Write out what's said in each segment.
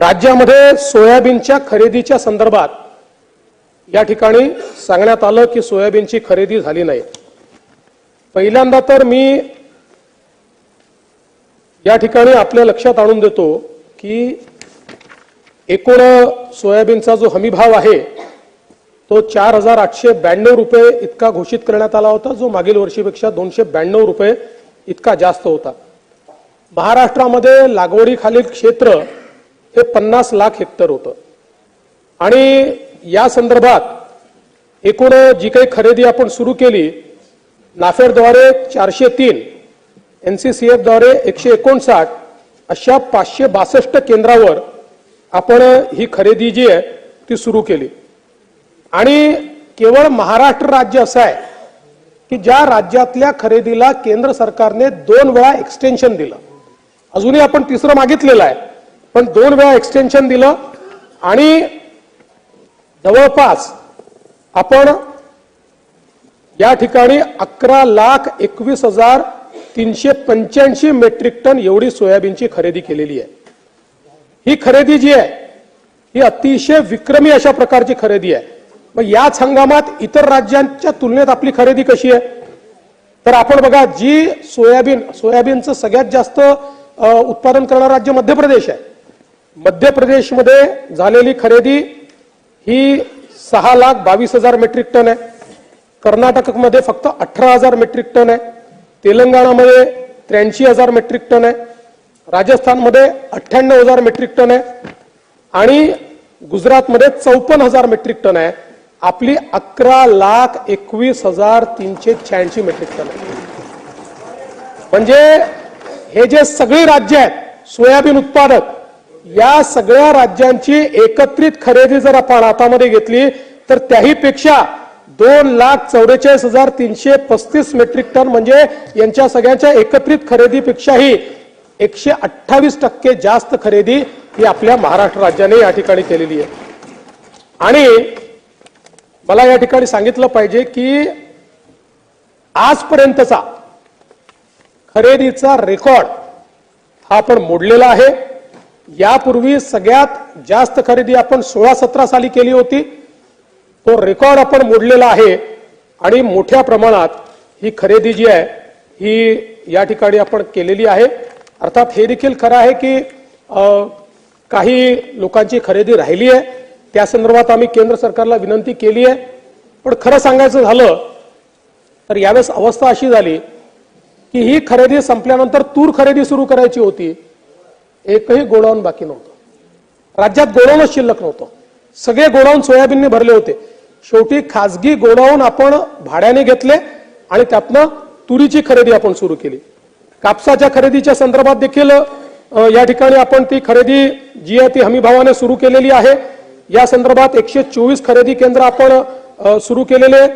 राज्यामध्ये सोयाबीनच्या खरेदीच्या संदर्भात या ठिकाणी सांगण्यात आलं की सोयाबीनची खरेदी झाली नाही. पहिल्यांदा तर मी या ठिकाणी आपल्या लक्षात आणून देतो की एकूण सोयाबीनचा जो हमी भाव आहे तो चार हजार आठशे ब्याण्णव रुपये इतका घोषित करण्यात आला होता जो मागील वर्षीपेक्षा दोनशे ब्याण्णव रुपये इतका जास्त होता. महाराष्ट्रामध्ये लागवडीखालील क्षेत्र हे पन्नास लाख हेक्टर होतं. आणि या संदर्भात एकूण जी काही खरेदी आपण सुरू केली नाफेडद्वारे चारशे तीन एन सी सी एफद्वारे एकशे एकोणसाठ अशा पाचशे बासष्ट केंद्रावर आपण ही खरेदी जी आहे ती सुरू केली. आणि केवळ महाराष्ट्र राज्य असं आहे की ज्या राज्यातल्या खरेदीला केंद्र सरकारने दोन वेळा एक्सटेन्शन दिलं. अजूनही आपण तिसरं मागितलेलं आहे. पण दोन वेळा एक्सटेन्शन दिलं आणि जवळपास आपण या ठिकाणी अकरा लाख एकवीस हजार तीनशे पंच्याऐंशी मेट्रिक टन एवढी सोयाबीनची खरेदी केलेली आहे. ही खरेदी जी आहे ही अतिशय विक्रमी अशा प्रकारची खरेदी आहे. मग याच हंगामात इतर राज्यांच्या तुलनेत आपली खरेदी कशी आहे? तर आपण बघा जी सोयाबीन सोयाबीनचं सगळ्यात जास्त उत्पादन करणारं राज्य मध्य प्रदेश आहे. मध्य प्रदेशमध्ये झालेली खरेदी ही सहा लाख बावीस हजार मेट्रिक टन आहे. कर्नाटकमध्ये फक्त अठरा हजार मेट्रिक टन आहे. तेलंगणामध्ये त्र्याऐंशी हजार मेट्रिक टन आहे. राजस्थानमध्ये अठ्ठ्याण्णव हजार मेट्रिक टन आहे. आणि गुजरातमध्ये चौपन्न हजार मेट्रिक टन आहे. आपली अकरा लाख एकवीस हजार तीनशे शहाऐंशी मेट्रिक टन आहे. म्हणजे हे जे सगळी राज्य आहेत सोयाबीन उत्पादक या सगळ्या राज्यांची एकत्रित खरेदी जर आपण हातामध्ये घेतली तर त्याही पेक्षा दोन लाख चौवेचाळीस हजार तीनशे पस्तीस मेट्रिक टन म्हणजे यांच्या सगळ्यांच्या एकत्रित खरेदीपेक्षाही एकशे अठ्ठावीस टक्के जास्त खरेदी ही आपल्या महाराष्ट्र राज्याने या ठिकाणी केलेली आहे. आणि मला या ठिकाणी सांगितलं पाहिजे की आजपर्यंतचा खरेदीचा रेकॉर्ड हा आपण मोडलेला आहे. यापूर्वी सगळ्यात जास्त खरेदी आपण सोळा सतरा साली केली होती. तो रेकॉर्ड आपण मोडलेला आहे आणि मोठ्या प्रमाणात ही खरेदी जी आहे ही या ठिकाणी आपण केलेली आहे. अर्थात हे देखील खरं आहे की काही लोकांची खरेदी राहिली आहे. त्या संदर्भात आम्ही केंद्र सरकारला विनंती केली आहे. पण खरं सांगायचं झालं तर यावेळेस अवस्था अशी झाली की ही खरेदी संपल्यानंतर तूर खरेदी सुरू करायची होती. एकही गोडाऊन बाकी नव्हतं. राज्यात गोडाऊनच शिल्लक नव्हतं. सगळे गोडाऊन सोयाबीनने भरले होते. शेवटी खाजगी गोडाऊन आपण भाड्याने घेतले आणि त्यातनं तुरीची खरेदी आपण सुरू केली. कापसाच्या खरेदीच्या संदर्भात देखील या ठिकाणी आपण ती खरेदी जी आहे ती हमी भावाने सुरू केलेली आहे. या संदर्भात एकशे चोवीस खरेदी केंद्र आपण सुरू केलेले.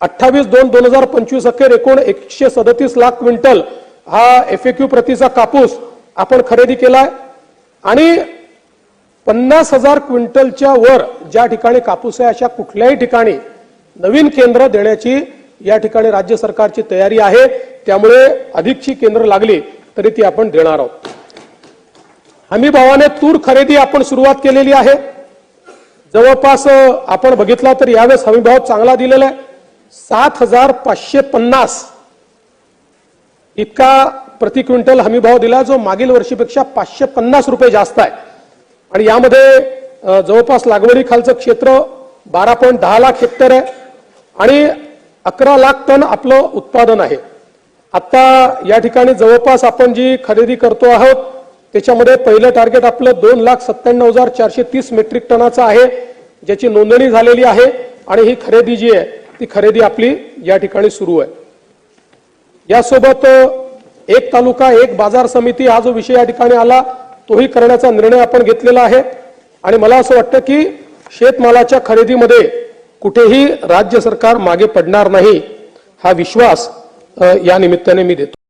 अठ्ठावीस दोन दोन हजार पंचवीस अखेर एकूण एकशे सदतीस लाख क्विंटल हा एफ प्रतीचा कापूस आपण खरेदी केलाय आणि पन्नास हजार क्विंटलच्या वर ज्या ठिकाणी कापूस आहे अशा कुठल्याही ठिकाणी नवीन केंद्र देण्याची या ठिकाणी राज्य सरकारची तयारी आहे. त्यामुळे अधिकची केंद्र लागली तरी ती आपण देणार आहोत. हमी भावाने तूर खरेदी आपण सुरुवात केलेली आहे. जवळपास आपण बघितला तर यावेळेस हमीभाव चांगला दिलेला आहे. सात हजार पाचशे पन्नास इतका प्रति क्विंटल हमी भाव दिला जो मागील वर्षीपेक्षा पाचशे पन्नास रुपये जास्त आहे. आणि यामध्ये जवळपास लागवडी खालचं क्षेत्र बारा पॉईंट दहा लाख हेक्टर आहे आणि अकरा लाख टन आपलं उत्पादन आहे. आता या ठिकाणी जवळपास आपण जी खरेदी करतो आहोत त्याच्यामध्ये पहिलं टार्गेट आपलं दोन लाख सत्त्याण्णव हजार चारशे तीस मेट्रिक टनाचं आहे ज्याची नोंदणी झालेली आहे आणि ही खरेदी जी आहे ती खरेदी आपली या ठिकाणी सुरू आहे. यासोबत एक तालुका एक बाजार समिती हा जो विषय या ठिकाणी आला तोही करण्याचा निर्णय आपण घेतलेला आहे. आणि मला असं वाटतं की शेतमालाच्या खरेदीमध्ये कुठेही राज्य सरकार मागे पडणार नाही हा विश्वास या निमित्ताने मी देतो.